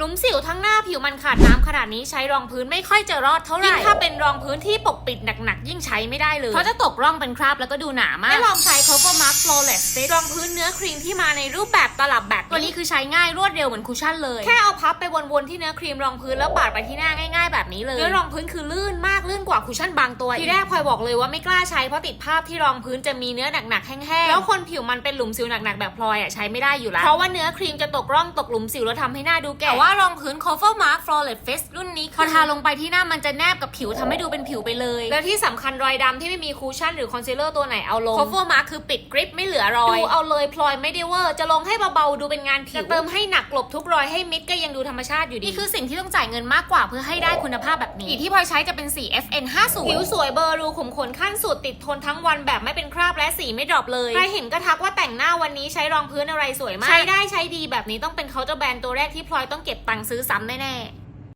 หลุมสิวทั้งหน้าผิวมันขาดน้ำขนาดนี้ใช้รองพื้นไม่ค่อยจะรอดเท่าไหร่ยิ่งถ้าเป็นรองพื้นที่ปกปิดหนักๆ ยิ่งใช้ไม่ได้เลยเพราะจะตกร่องเป็นคราบแล้วก็ดูหนามากให้ลองใช้ Cover Mark Flawless Stick รองพื้นเนื้อครีมที่มาในรูปแบบตลับแบบนี้ตัวนี้คือใช้ง่ายรวดเร็วเหมือนคุชชั่นเลยแค่เอาพับไปวนๆที่เนื้อครีมรองพื้นแล้วปาดไปที่หน้าง่าย ๆ แบบนี้เลยเนื้อรองพื้นคือลื่นมากลื่นกว่าคุชชั่นบางตัวทีแรกพลอยบอกเลยว่าไม่กล้าใช้เพราะติดภาพที่รองพื้นจะมีเนื้อหนักๆแห้งๆแล้วคนผิวมันเป็นหลุมสิวหนักๆแบบพลอยอะใช้ไม่ได้อยู่แล้วเพราะว่าเนื้อครีมจะตกร่องตกหลุมสิวแล้วทำให้หน้าดูแก่แต่ว่ารองพื้น Cover Mark Flawless Face รุ่นนี้พอทาลงไปที่หน้ามันจะแนบกับผิวทำให้ดูเป็นผิวไปเลย แล้วที่สำคัญรอยดำที่ไม่มีคูชั่นหรือคอนซีลเลอร์ตัวไหนเอาลง Cover Mark คือปิดกริปไม่เหลือรอย ดูเอาเลยพลอยไม่ได้เวอร์จะลงให้เบาๆดูเป็นงานผิวจะเติมให้หนักกลบทุกรอยให้มิดก็ยังดูธรรมชาติอยู่ดีนี่คือสิ่งที่ต้องจ่ายเงินมากกว่าเพื่อให้ได้คุณภาพแบบนี้สีที่พลอยใช้จะเป็นสี FN 50ผิวสวยเบอร์รูขุมขนขั้นสุดติดทนทั้งวันแบบไม่เป็นคราบและสีไม่ดรอปเลยใครเห็นก็ทักว่าแต่งหน้าวันนี้ใช้รองพื้นอะไรสวยมากใช้ได้ใช้ดีแบบนี้ต้องเป็นเคาน์เตอร์แบรนด์ตัวแรกที่พลอยต้องเก็บตังค์ซื้อซ้ำแน่ๆ